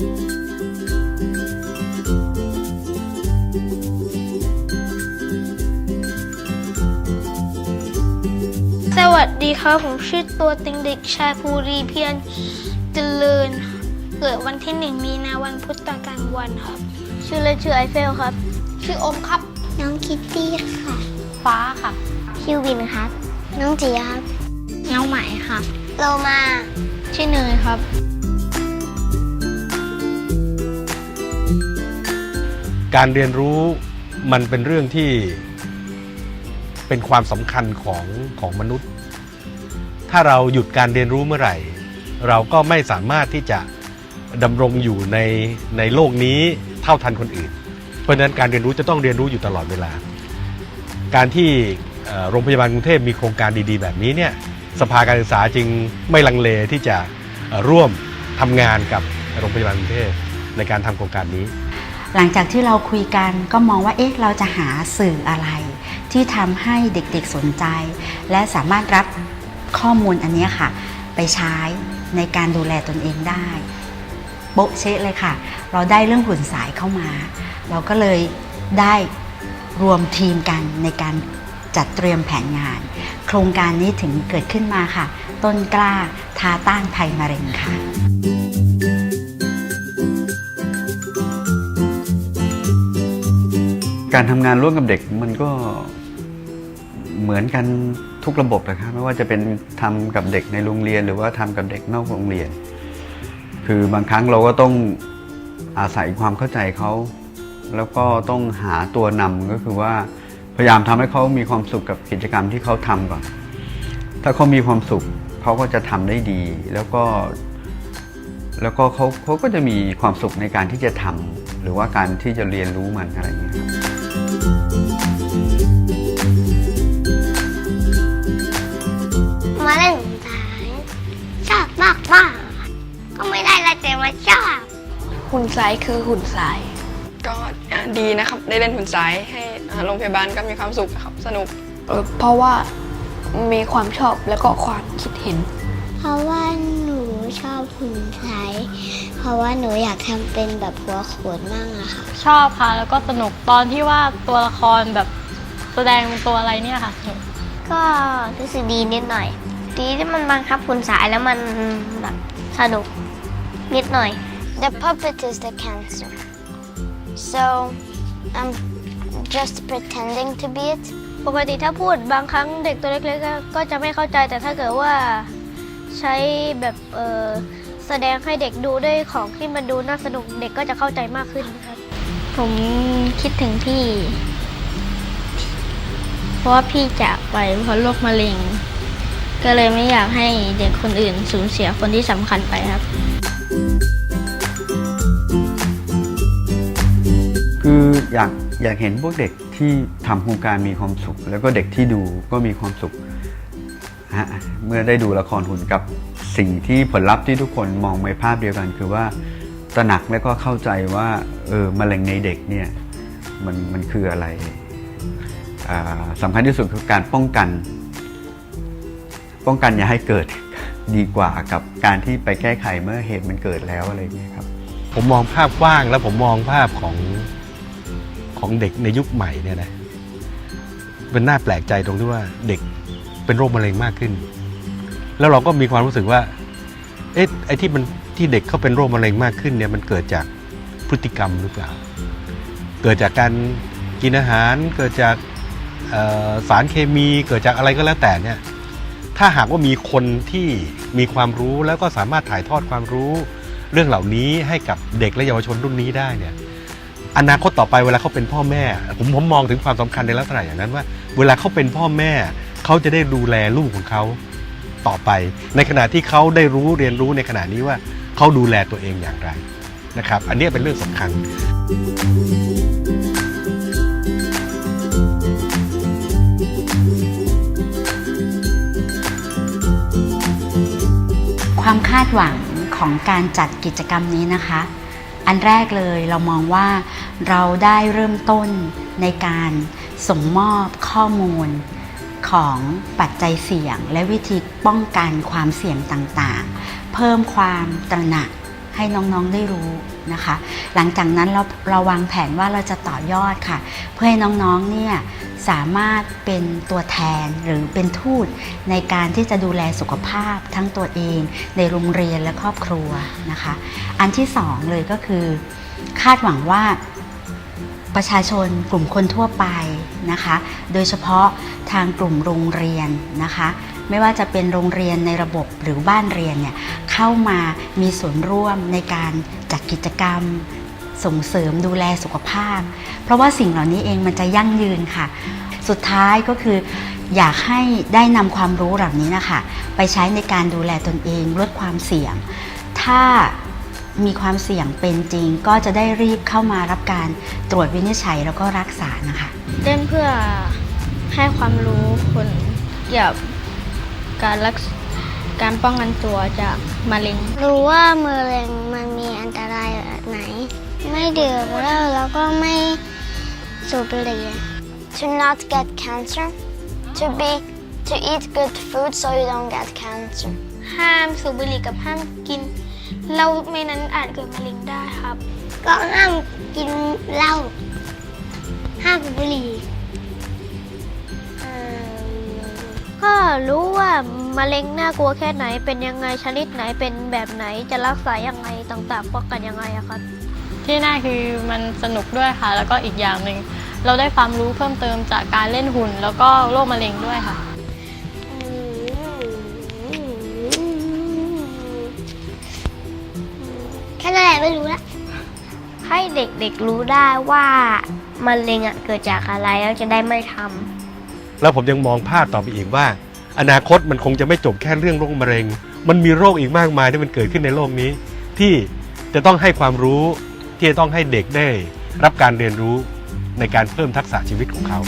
สวัสดีครับ ผมชื่อตัวเต็งเด็กชายภูรีเพียรเจริญ เกิดวันที่หนึ่งมีนาวันพุธตอนกลางวันครับ ชื่อเล่นชื่อไอเฟลครับ ชื่ออมครับ น้องคิตตี้ค่ะ ฟ้าค่ะ ชื่อวินครับ น้องจีครับ น้องใหม่ค่ะโลมา ชื่อเนยครับ การเรียนรู้มันเป็นเรื่องที่เป็นความสำคัญของของมนุษย์ ถ้าเราหยุดการเรียนรู้เมื่อไหร่ เราก็ไม่สามารถที่จะดำรงอยู่ในในโลกนี้เท่าทันคนอื่น เพราะฉะนั้นการเรียนรู้จะต้องเรียนรู้อยู่ตลอดเวลา การที่โรงพยาบาลกรุงเทพมีโครงการดีๆ แบบนี้เนี่ยสภาการศึกษาจึงไม่ลังเลที่จะร่วมทำงานกับโรงพยาบาลกรุงเทพในการทำโครงการนี้ หลังจากที่เราคุยกันก็มองว่าเอ๊ะเราจะหาสื่ออะไร ที่ทำให้เด็กๆสนใจ และสามารถรับข้อมูลอันนี้ค่ะ ไปใช้ในการดูแลตนเองได้โบ๊ะเชะเลยค่ะ เราได้เรื่องหุ่นสายเข้ามา เราก็เลยได้รวมทีมกันในการจัดเตรียมแผนงาน โครงการนี้ถึงเกิดขึ้นมาค่ะ ต้นกล้าทาต้านภัยมะเร็งค่ะ การทำงานร่วมกับเด็กมันก็เหมือนกันทุกระบบนะครับไม่ว่าจะเป็นทำกับเด็กในโรงเรียน หรือว่าทำกับเด็กนอกโรงเรียน คือบางครั้งเราก็ต้องอาศัยความเข้าใจเขาแล้วก็ต้องหาตัวนำก็คือว่าพยายามทำให้เขามีความสุขกับกิจกรรมที่เขาทำก่อน ถ้าเขามีความสุขเขาก็จะทำได้ดี แล้วก็ แล้วก็เขาเขาก็จะมีความสุขในการที่จะทำหรือว่าการที่จะเรียนรู้มันอะไรอย่างเงี้ครับ มาเล่นหุ่นสายชอบมากมากก็ไม่ได้ละแต่ว่าชอบหุ่นสายคือหุ่นสาย ก็อะดีนะครับ ได้เล่นหุ่นสายให้อ่าโรงพยาบาลก็มีความสุขครับ สนุกเอ่อเพราะว่ามีความชอบแล้วก็ความคิดเห็น เพราะว่าหนูชอบหุ่นสาย เพราะว่าหนูอยากทำเป็นแบบหัวโขนมั่งอะค่ะ ชอบค่ะ แล้วก็สนุกตอนที่ว่าตัวละครแบบแสดงเป็นตัวอะไรเนี่ยค่ะสนุกก็รู้สึกดีนิดหน่อย ดีที่มันบังคับหุ่นสายแล้วมันแบบสนุกนิดหน่อย The puppet is the cancer so I'm just pretending to be it ปกติถ้าพูดบางครั้งเด็กตัวเล็กๆก็ก็จะไม่เข้าใจแต่ถ้าเกิดว่าใช้แบบเออ แสดงให้เด็กดูด้วยของที่มันดูน่าสนุกเด็กก็จะเข้าใจมากขึ้นครับ ผมคิดถึงพี่ เพราะว่าพี่จากไปเพราะโรคมะเร็ง ก็เลยไม่อยากให้เด็กคนอื่นสูญเสียคนที่สำคัญไปครับ คืออยากอยากเห็นพวกเด็กที่ทำโครงการมีความสุข แล้วก็เด็กที่ดูก็มีความสุขฮะเมื่อได้ดูละครหุ่นกับ สิ่งที่ผลลัพธ์ที่ทุกคนมองในภาพเดียวกัน คือว่าตระหนักและก็เข้าใจว่าเออมะเร็งในเด็กเนี่ยมันมันคืออะไรสำคัญที่สุดคือการป้องกัน ป้องกันอย่าให้เกิดดีกว่ากับการที่ไปแก้ไขเมื่อเหตุมันเกิดแล้วอะไรอย่างเงี้ยครับ ผมมองภาพกว้างแล้วผมมองภาพของของเด็กในยุคใหม่เนี่ยนะเป็นน่าแปลกใจตรงที่ว่าเด็กเป็นโรคมะเร็งมากขึ้น แล้วเราก็มีความรู้สึกว่าเอ๊ะไอ้ที่มันที่เด็กเขาเป็นโรคมะเร็งมากขึ้นเนี่ยมันเกิดจากพฤติกรรมหรือเปล่า เกิดจากการกินอาหารเกิดจากสารเคมีเกิดจากอะไรก็แล้วแต่เนี่ยถ้าหากว่ามีคนที่มีความรู้แล้วก็สามารถถ่ายทอดความรู้ เรื่องเหล่านี้ให้กับเด็กและเยาวชนรุ่นนี้ได้เนี่ยอนาคตต่อไปเวลาเขาเป็นพ่อแม่ ผมผมมองถึงความสำคัญในลักษณะอย่างนั้นว่า เวลาเขาเป็นพ่อแม่เขาจะได้ดูแลลูกของเขา ต่อไป ในขณะที่เขาได้รู้เรียนรู้ในขณะนี้ว่าเขาดูแลตัวเองอย่างไรนะครับ อันนี้เป็นเรื่องสำคัญ ความคาดหวังของการจัดกิจกรรมนี้นะคะ อันแรกเลยเรามองว่าเราได้เริ่มต้นในการส่งมอบข้อมูล ของปัจจัยเสี่ยง และวิธีป้องกันความเสี่ยงต่างๆ เพิ่มความตระหนักให้น้องๆได้รู้นะคะ หลังจากนั้นเราเราวางแผนว่าเราจะต่อยอดค่ะ เพื่อให้น้องๆเนี่ยสามารถเป็นตัวแทนหรือเป็นทูตในการที่จะดูแลสุขภาพทั้งตัวเอง ในโรงเรียนและครอบครัวนะคะ อันที่สองเลยก็คือ คาดหวังว่า ประชาชนกลุ่มคนทั่วไปนะคะ โดยเฉพาะทางกลุ่มโรงเรียนนะคะ ไม่ว่าจะเป็นโรงเรียนในระบบหรือบ้านเรียนเนี่ยเข้ามามีส่วนร่วมในการจัดกิจกรรม ส่งเสริมดูแลสุขภาพ เพราะว่าสิ่งเหล่านี้เองมันจะยั่งยืนค่ะ สุดท้ายก็คืออยากให้ได้นำความรู้เหล่านี้นะคะ ไปใช้ในการดูแลตนเองลดความเสี่ยง ถ้า มีความเสี่ยงเป็นจริง ก็จะได้รีบเข้ามารับการตรวจวินิจฉัยแล้วก็รักษานะคะ เต้นเพื่อให้ความรู้คนเกี่ยวกับการรักษการป้องกันตัวจากมะเร็ง รู้ว่ามะเร็งมันมีอันตรายแบบไหน ไม่ดื่มเหล้าแล้วก็ไม่สูบบุหรี่ To not get cancer To be to eat good food so you don't get cancer ห้ามสูบบุหรี่กับห้ามกิน เหล้าไม่นั้นอาจเกิดมะเร็งได้ครับ ก็ห้ามกินเหล้าห้ามสูบบุหรี่ก็รู้ว่ามะเร็งน่ากลัวแค่ไหนเป็นยังไงชนิดไหนเป็นแบบไหนจะรักษายังไงต่างๆป้องกันยังไงอะครับ ที่น่าคือมันสนุกด้วยค่ะ แล้วก็อีกอย่างหนึ่งเราได้ความรู้เพิ่มเติมจากการเล่นหุ่น แล้วก็โรคมะเร็งด้วยค่ะ แค่นั้นแหละไม่รู้ละให้เด็กๆรู้ได้ว่ามะเร็งอะเกิดจากอะไรแล้วจะได้ไม่ทำแล้วผมยังมองภาพต่อไปอีกว่า อนาคตมันคงจะไม่จบแค่เรื่องโรคมะเร็ง มันมีโรคอีกมากมายที่มันเกิดขึ้นในโลกนี้ ที่จะต้องให้ความรู้ที่จะต้องให้เด็กได้ รับการเรียนรู้ในการเพิ่มทักษะชีวิตของเขา